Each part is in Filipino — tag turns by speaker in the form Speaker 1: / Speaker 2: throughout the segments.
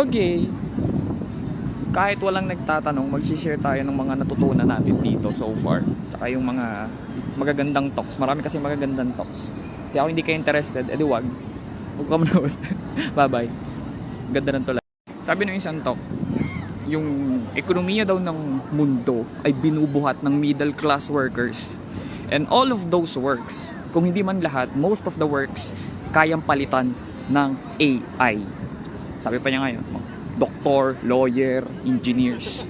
Speaker 1: Okay. Kahit walang nagtatanong, mag-share tayo ng mga natutunan natin dito so far. Tsaka yung mga magagandang talks. Marami kasi magagandang talks. Kaya kung hindi ka interested, edi wag. Huwag ka manood. Bye-bye. Ganda ng tulad. Sabi ng isang talk, yung ekonomiya daw ng mundo ay binubuhat ng middle class workers. And all of those works, kung hindi man lahat, most of the works, kayang palitan ng AI. Sabi pa niya ngayon, doktor, lawyer, engineers.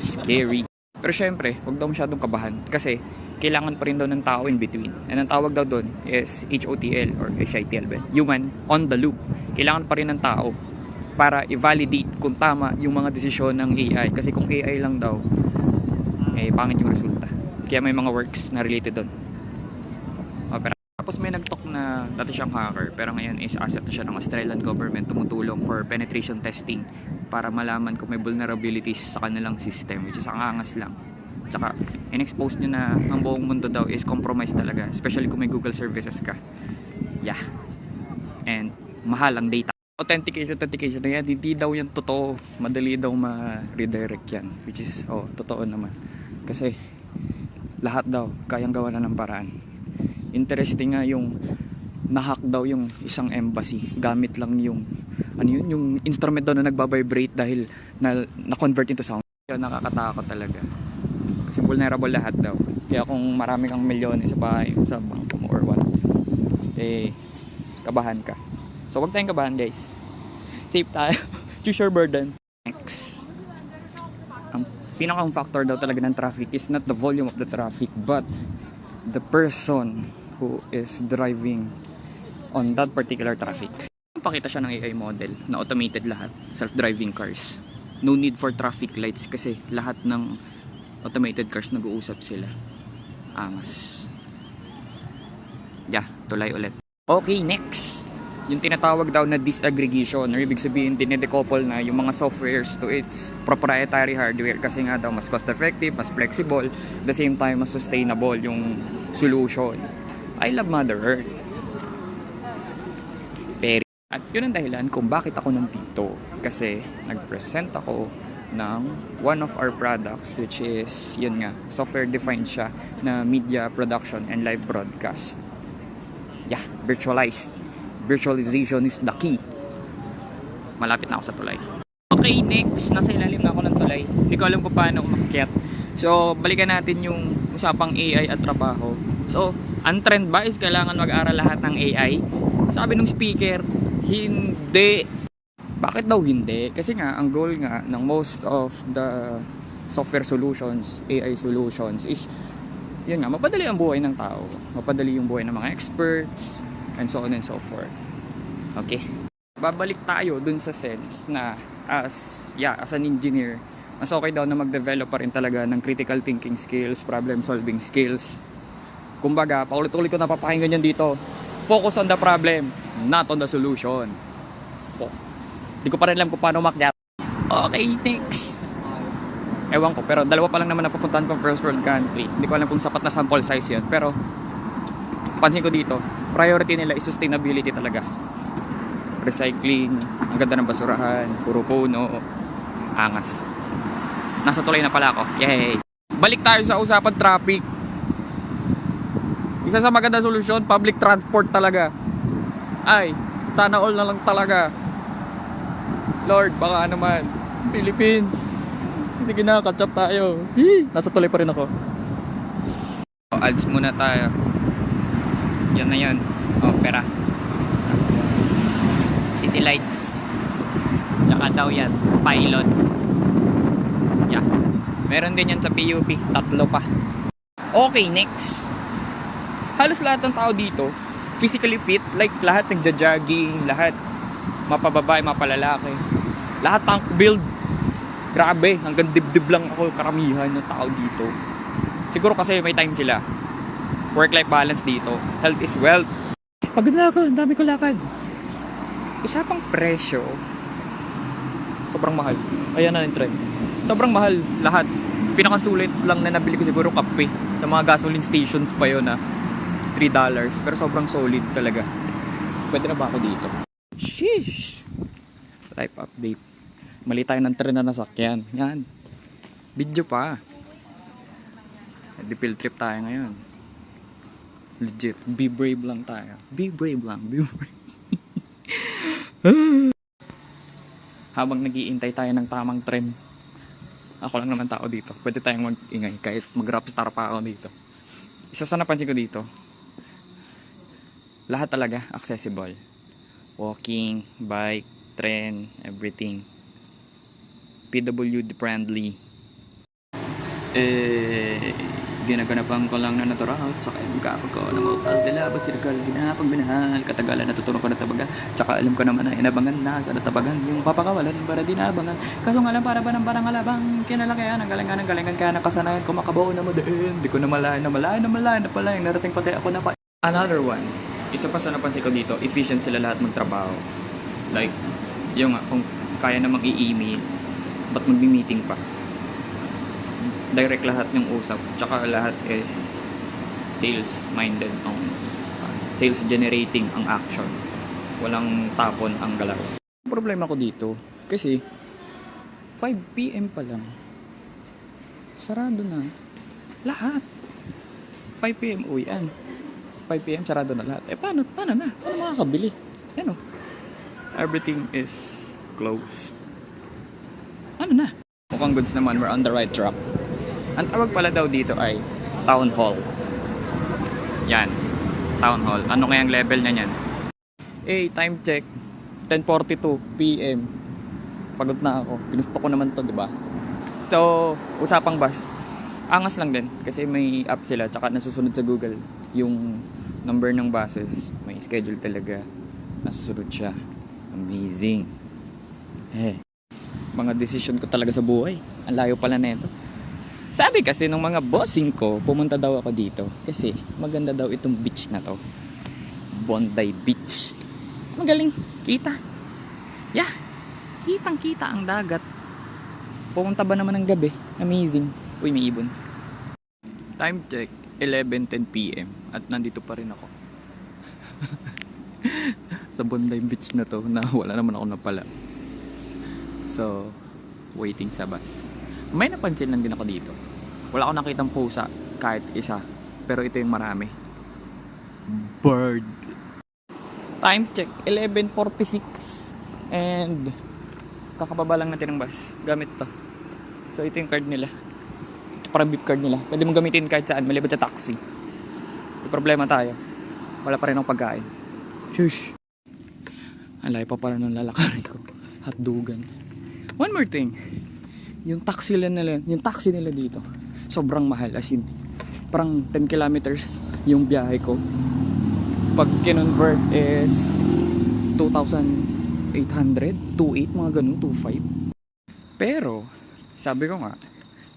Speaker 1: Scary. Pero syempre, huwag daw masyadong kabahan. Kasi, kailangan pa rin daw ng tao in between. And ang tawag daw doon is HOTL or HITL ba? Human on the loop. Kailangan pa rin ng tao para i-validate kung tama yung mga desisyon ng AI. Kasi kung AI lang daw, eh, pangit yung resulta. Kaya may mga works na related doon. Tapos may nag-talk na dati siyang hacker pero ngayon is asset na siya ng Australian government tumutulong for penetration testing para malaman kung may vulnerabilities sa kanilang system which is ang angas lang. Tsaka in-expose niya na ang buong mundo daw is compromised talaga especially kung may Google services ka. Yeah. And mahal ang data. Authentication, authentication na yan, hindi daw yan totoo. Madali daw ma-redirect yan. Which is, oh, totoo naman. Kasi, lahat daw, kayang gawa na ng paraan interesting nga yung nahack daw yung isang embassy. Gamit lang yung ano yun yung instrument daw na nagbabibrate dahil na, na-convert into sound. Yun nakakatakot talaga. Kasi vulnerable lahat daw. Kaya kung marami kang milyon sa bahay sa bangko mo or what eh kabahan ka. So wag tayong kabahan guys. Safe tayo. Choose your burden. Next. Ang pinakang factor daw talaga ng traffic is not the volume of the traffic but the person who is driving on that particular traffic. Pakita siya ng AI model na automated lahat, self-driving cars. No need for traffic lights kasi lahat ng automated cars nag-uusap sila. Angas. Yeah, tulay ulit. Okay, next. Yung tinatawag daw na disaggregation or ibig sabihin dinedecouple na yung mga softwares to its proprietary hardware kasi nga daw mas cost effective, mas flexible, the same time mas sustainable yung solution. I love Mother Earth. Pero, at yun ang dahilan kung bakit ako nandito. Kasi nag-present ako ng one of our products which is, yun nga, software defined siya na media production and live broadcast. Yeah, virtualized. Virtualization is the key. Malapit na ako sa tulay. Okay, next. Nasa ilalim na ako ng tulay. Hindi ko alam kung paano umakyat. So, balikan natin yung usapang AI at trabaho. So, ang trend ba is kailangan mag-aral lahat ng AI? Sabi ng speaker, hindi. Bakit daw hindi? Kasi nga, ang goal nga ng most of the software solutions, AI solutions is yun nga, mapadali ang buhay ng tao. Mapadali yung buhay ng mga experts and so on and so forth. Okay. Babalik tayo dun sa sense na as, yeah, as an engineer, mas okay daw na mag-develop pa rin talaga ng critical thinking skills, problem solving skills. Kumbaga, paulit-ulit ko napapakinggan yan dito. Focus on the problem, not on the solution. Po. Di ko pa rin alam kung paano makyat. Okay, next. Ewan ko, pero dalawa pa lang naman napupuntahan ko first world country. Hindi ko alam kung sapat na sample size yun. Pero, pansin ko dito, priority nila is sustainability talaga. Recycling, ang ganda ng basurahan, puro puno, angas. Nasa tulay na pala ako. Yay! Balik tayo sa usapan traffic. Isa sa maganda solusyon, public transport talaga. Ay, sana all na lang talaga. Lord, baka naman. Philippines. Sige na, catch up tayo. Hii! Nasa tuloy pa rin ako. O, ads muna tayo. Yan na yan. Opera. City lights. Tsaka daw yan. Pilot. Yeah. Meron din yan sa PUP. Tatlo pa. Okay, next. Halos lahat ng tao dito, physically fit. Like, lahat nagja-jogging, lahat mapababae, mapalalaki. Lahat tank build. Grabe, hanggang dibdib lang ako karamihan ng tao dito. Siguro kasi may time sila. Work-life balance dito. Health is wealth. Pagod na ako, ang dami ko lakad. Usapang presyo. Sobrang mahal. Ayan na yung trend. Sobrang mahal lahat. Pinakasulit lang na nabili ko siguro kape. Sa mga gasoline stations pa yun na $3. Pero sobrang solid talaga. Pwede na ba ako dito? Sheesh! Life update. Mali tayo ng tren na nasakyan. Yan. Video pa. Di field trip tayo ngayon. Legit. Be brave lang tayo. Be brave lang. Be brave. Habang nagiintay tayo ng tamang tren. Ako lang naman tao dito. Pwede tayong mag-ingay kahit mag-rapstar pa ako dito. Isa sa napansin ko dito, lahat talaga accessible. Walking, bike, train, everything. PWD friendly. Eh, ginaganapan ko lang na natural tsaka yung kapag ko ng hotel nila ba't sirkal ginapang binahal katagalan natutunan ko na tabagan tsaka alam ko naman na inabangan na sa natabagan yung papakawalan para dinabangan kaso nga lang para ba ng parang alabang kinalakihan ang galingan ng galingan kaya nakasanayan ko makabaw na mo din di ko na malayan na malayan na malayan na pala yung narating pati ako na pa another one isa pa sa napansin ko dito efficient sila lahat magtrabaho. Like yung kung kaya na mag-i-email ba't mag-meeting pa? Direct lahat yung usap tsaka lahat is sales minded ang uh, sales generating ang action. Walang tapon ang galaro. Problema ko dito kasi 5pm pa lang sarado na lahat. 5pm uwian 5pm sarado na lahat eh paano paano na paano makakabili ano everything is closed ano na mukhang goods naman we're on the right track ang tawag pala daw dito ay town hall. Yan. Town hall. Ano kayang level na yan? Eh, time check. 10.42 p.m. Pagod na ako. Ginusto ko naman to, di ba? So, usapang bus. Angas lang din. Kasi may app sila. Tsaka nasusunod sa Google. Yung number ng buses. May schedule talaga. Nasusunod siya. Amazing. Eh. Mga decision ko talaga sa buhay. Ang layo pala na ito. Sabi kasi ng mga bossing ko, pumunta daw ako dito kasi maganda daw itong beach na to. Bondi Beach. Magaling, kita. Yeah, kitang kita ang dagat. Pumunta ba naman ng gabi? Amazing. Uy, may ibon. Time check, 11.10pm at nandito pa rin ako. Sa Bondi Beach na to na wala naman ako napala. So, waiting sa bus. May napansin lang din ako dito. Wala akong nakitang pusa kahit isa. Pero ito yung marami. Bird. Time check, 11.46. And kakababa lang natin ng bus. Gamit to. So ito yung card nila. Parang beep card nila. Pwede mong gamitin kahit saan. Maliban sa taxi. May problema tayo. Wala pa rin akong pagkain. Shush. Ang layo pa pala ng lalakarin ko. Hotdogan. One more thing yung taxi nila, yung taxi nila dito, sobrang mahal as in parang 10 kilometers yung biyahe ko. Pag kinonvert is 2,800, 2,800, mga ganun, 2,500. Pero, sabi ko nga,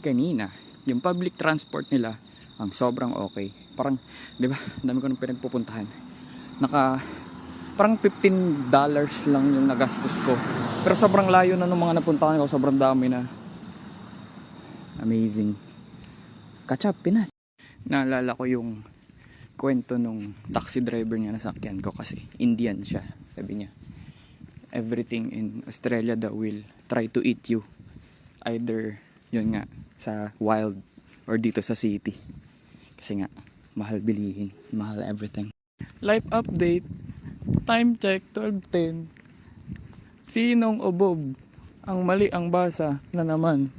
Speaker 1: kanina, yung public transport nila, ang sobrang okay. Parang, di ba, dami ko nang pinagpupuntahan. Naka, parang 15 dollars lang yung nagastos ko. Pero sobrang layo na ng mga napuntahan ko, sobrang dami na. Amazing. Catch up, Pinas. Naalala ko yung kwento nung taxi driver niya nasakyan ko kasi Indian siya. Sabi niya, everything in Australia that will try to eat you. Either, yun nga, sa wild or dito sa city. Kasi nga, mahal bilihin, mahal everything. Life update. Time check, 12.10. Sinong ubob? Ang mali ang basa na naman.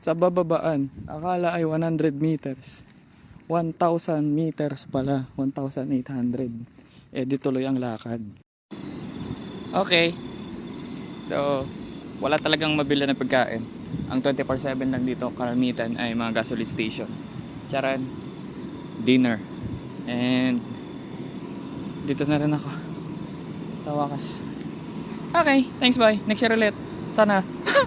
Speaker 1: Sa bababaan, akala ay 100 meters. 1,000 meters pala. 1,800. Eh, di tuloy ang lakad. Okay. So, wala talagang mabila na pagkain. Ang 24-7 lang dito, karamitan ay mga gasoline station. Charan, dinner. And, dito na rin ako. Sa wakas. Okay, thanks bye. Next year ulit. Sana